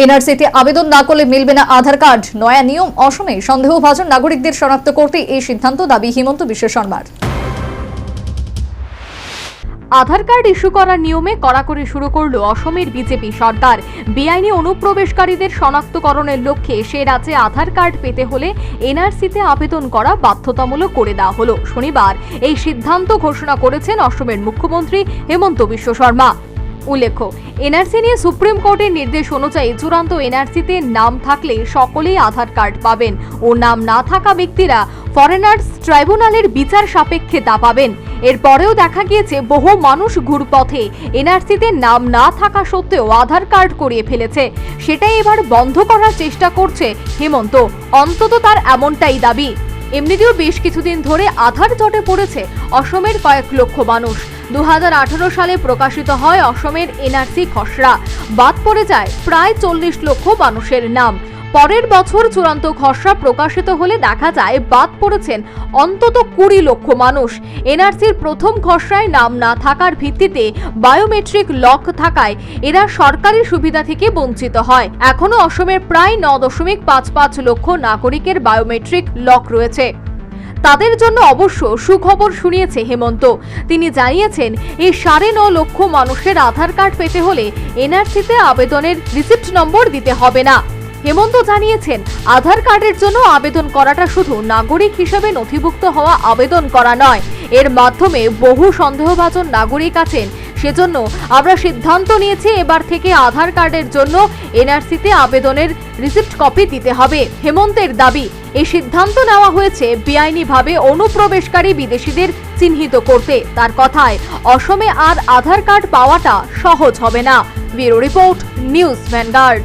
এনআরসিতে আবেদন না করলে মিলবে না আধার কার্ড। নয়া নিয়ম অসমে সন্দেহভাজন নাগরিকদের শনাক্ত করতে এই সিদ্ধান্ত দাবি হিমন্ত বিশ্ব শর্মার। আধার কার্ড ইস্যু করার নিয়মে কড়াকড়ি শুরু করল অসমের বিজেপি সরকার। বেআইনি অনুপ্রবেশকারীদের শনাক্তকরণের লক্ষ্যে সে রাজ্যে আধার কার্ড পেতে হলে এনআরসিতে আবেদন করা বাধ্যতামূলক করে দেওয়া হলো। শনিবার এই সিদ্ধান্ত ঘোষণা করেছেন অসমের মুখ্যমন্ত্রী হেমন্ত বিশ্ব শর্মা। উল্লেখ্য, এনআরসি নিয়ে সুপ্রিম কোর্টের নির্দেশ অনুযায়ী চূড়ান্ত এনআরসিতে নাম থাকলে সকলেই আধার কার্ড পাবেন ও নাম না থাকা ব্যক্তিরা ফরেনার্স ট্রাইব্যুনালের বিচার সাপেক্ষে তা পাবেন। এরপরেও দেখা গিয়েছে, বহু মানুষ ঘুরপথে এনআরসিতে নাম না থাকা সত্ত্বেও আধার কার্ড করিয়ে ফেলেছে। সেটাই এবার বন্ধ করার চেষ্টা করছে হেমন্ত। অন্তত তার এমনটাই দাবি। এমনিতেও বেশ কিছুদিন ধরে আধার জটে পড়েছে অসমের কয়েক লক্ষ মানুষ। দু হাজার আঠারো সালে প্রকাশিত হয় অসমের এনআরসি খসড়া। বাদ পড়ে যায় প্রায় চল্লিশ লক্ষ মানুষের নাম। পরের বছর চূড়ান্ত খসড়া প্রকাশিত হলে দেখা যায় বাদ পড়েছেন অন্তত কুড়ি লক্ষ মানুষ। এনআরসির প্রথম খসড়ায় নাম না থাকার ভিত্তিতে বায়োমেট্রিক লক থাকায় এরা সরকারি সুবিধা থেকে বঞ্চিত হয়। এখনও অসমের প্রায় ন দশমিক পাঁচ পাঁচ লক্ষ নাগরিকের বায়োমেট্রিক লক রয়েছে। তাদের জন্য অবশ্য সুখবর শুনিয়েছে হেমন্ত। তিনি জানিয়েছেন, এই সাড়ে ন লক্ষ মানুষের আধার কার্ড পেতে হলে এনআরসিতে আবেদনের রিসিপ্ট নম্বর দিতে হবে না। হেমন্ত জানিয়েছেন, আধার কার্ডের জন্য আবেদন করাটা শুধু নাগরিক হিসেবে নথিভুক্ত হওয়া আবেদন করা নয়। এর মাধ্যমে বহু সন্দেহভাজন নাগরিক আছেন সেজন্য আমরা সিদ্ধান্ত নিয়েছি এবার থেকে আধার কার্ডের জন্য এনআরসিতে আবেদনের রিসিপ্ট কপি দিতে হবে। হেমন্তের দাবি, এই সিদ্ধান্ত নেওয়া হয়েছে বেআইনিভাবে অনুপ্রবেশকারী বিদেশিদের চিহ্নিত করতে। তার কথায়, অসমে আর আধার কার্ড পাওয়াটা সহজ হবে না। Bureau report, news Vanguard.